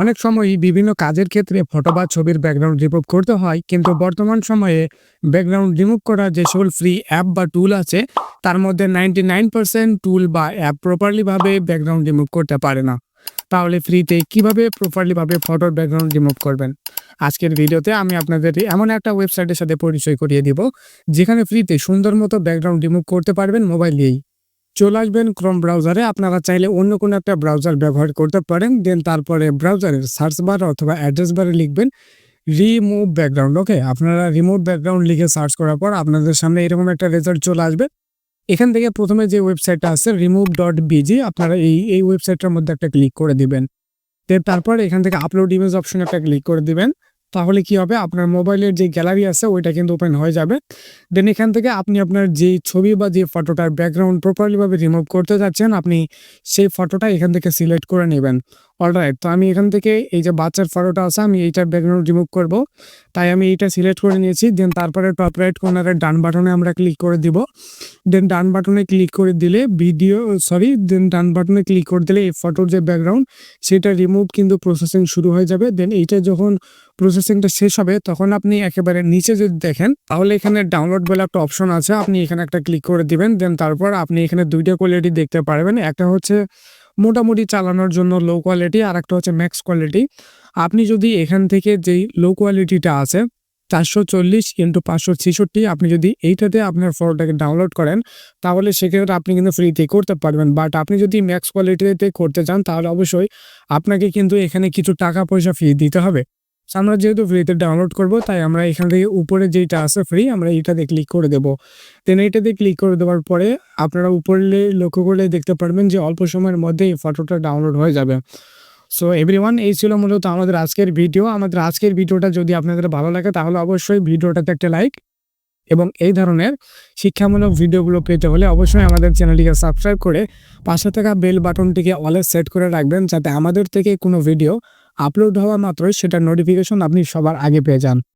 অনেক সময়ই বিভিন্ন কাজের ক্ষেত্রে ফটো বা ছবির ব্যাকগ্রাউন্ড রিমুভ করতে হয়, কিন্তু বর্তমান সময়ে ব্যাকগ্রাউন্ড রিমুভ করার যে সকল ফ্রি অ্যাপ বা টুল আছে, তার মধ্যে নাইনটি নাইন পার্সেন্ট টুল বা অ্যাপ প্রপারলিভাবে ব্যাকগ্রাউন্ড রিমুভ করতে পারে না। তাহলে ফ্রিতে কীভাবে প্রপারলিভাবে ফটোর ব্যাকগ্রাউন্ড রিমুভ করবেন? আজকের ভিডিওতে আমি আপনাদের এমন একটা ওয়েবসাইটের সাথে পরিচয় করিয়ে দিব, যেখানে ফ্রিতে সুন্দর মতো ব্যাকগ্রাউন্ড রিমুভ করতে পারবেন মোবাইল দিয়েই। চলে আসবেন ক্রোম ব্রাউজারে আপনারা চাইলে অন্য কোনো একটা ব্রাউজার ব্যবহার করতে পারেন। দেন তারপরে ব্রাউজারের সার্চ বার অথবা অ্যাড্রেস বারে লিখবেন রিমুভ ব্যাকগ্রাউন্ড ওকে আপনারা রিমুভ ব্যাকগ্রাউন্ড লিখে সার্চ করার পর আপনাদের সামনে এরকম একটা রেজাল্ট চলে আসবে। এখান থেকে প্রথমে যে ওয়েবসাইটটা আছে রিমুভ ডট বিজি আপনারা এই এই ওয়েবসাইটটার মধ্যে একটা ক্লিক করে দিবেন। তারপর এখান থেকে আপলোড ইমেজ অপশন একটা ক্লিক করে দিবেন। তাহলে কি হবে? আপনার মোবাইলের যে গ্যালারি আছে, ওইটা কিন্তু ওপেন হয়ে যাবে। দেন এখান থেকে আপনি আপনার যে ছবি বা যে ফটোটার ব্যাকগ্রাউন্ড প্রপারলিভাবে রিমুভ করতে যাচ্ছেন আপনি সেই ফটোটা এখান থেকে সিলেক্ট করে নেবেন। অলরাইট তো আমি এখান থেকে এই যে বাচ্চার ফটোটা আছে, আমি এইটার ব্যাকগ্রাউন্ড রিমুভ করব। তাই আমি এইটা সিলেক্ট করে নিয়েছি দেন তারপরে টপ রাইট কর্নারের ডান বাটনে আমরা ক্লিক করে দিব। দেন ডান বাটনে ক্লিক করে দিলে ভিডিও সরি দেন ডান বাটনে ক্লিক করে দিলে এই ফটোর যে ব্যাকগ্রাউন্ড সেটা রিমুভ কিন্তু প্রসেসিং শুরু হয়ে যাবে। দেন এইটা যখন প্রসেসিংটা শেষ হবে, তখন আপনি একেবারে নিচে যদি দেখেন, তাহলে এখানে ডাউনলোড বলে একটা অপশন আছে, আপনি এখানে একটা ক্লিক করে দিবেন। দেন তারপর আপনি এখানে দুইটা কোয়ালিটি দেখতে পারবেন। একটা হচ্ছে মোটামুটি চালানোর জন্য লো কোয়ালিটি আর একটা হচ্ছে ম্যাক্স কোয়ালিটি আপনি যদি এখান থেকে যেই লো কোয়ালিটিটা আছে, চারশো চল্লিশ ইন্টু পাঁচশো ছেষট্টি, আপনি যদি এইটাতে আপনার ফটোটাকে ডাউনলোড করেন, তাহলে সেক্ষেত্রে আপনি কিন্তু ফ্রিতে করতে পারবেন। বাট আপনি যদি ম্যাক্স কোয়ালিটিতে করতে চান, তাহলে অবশ্যই আপনাকে কিন্তু এখানে কিছু টাকা পয়সা ফি দিতে হবে। আমরা যেহেতু ফ্রিতে ডাউনলোড করব, তাই আমরা এখান থেকে উপরে যেটা আছে ফ্রি আমরা এইটাতে ক্লিক করে দেবো। দেন এইটাতে ক্লিক করে দেওয়ার পরে আপনারা উপরে লক্ষ্য করলে দেখতে পারবেন যে অল্প সময়ের মধ্যে এই ফটোটা ডাউনলোড হয়ে যাবে। সো এভরিওয়ান এই ছিল মূলত আমাদের আজকের ভিডিও আমাদের আজকের ভিডিওটা যদি আপনাদের ভালো লাগে, তাহলে অবশ্যই ভিডিওটাতে একটা লাইক এবং এই ধরনের শিক্ষামূলক ভিডিওগুলো পেতে হলে অবশ্যই আমাদের চ্যানেলটিকে সাবস্ক্রাইব করে পাশে থাকা বেল বাটনটিকে অলে সেট করে রাখবেন, যাতে আমাদের থেকে কোনো ভিডিও আপলোড হওয়া মাত্রই সেটা নোটিফিকেশন আপনি সবার আগে পেয়ে যান।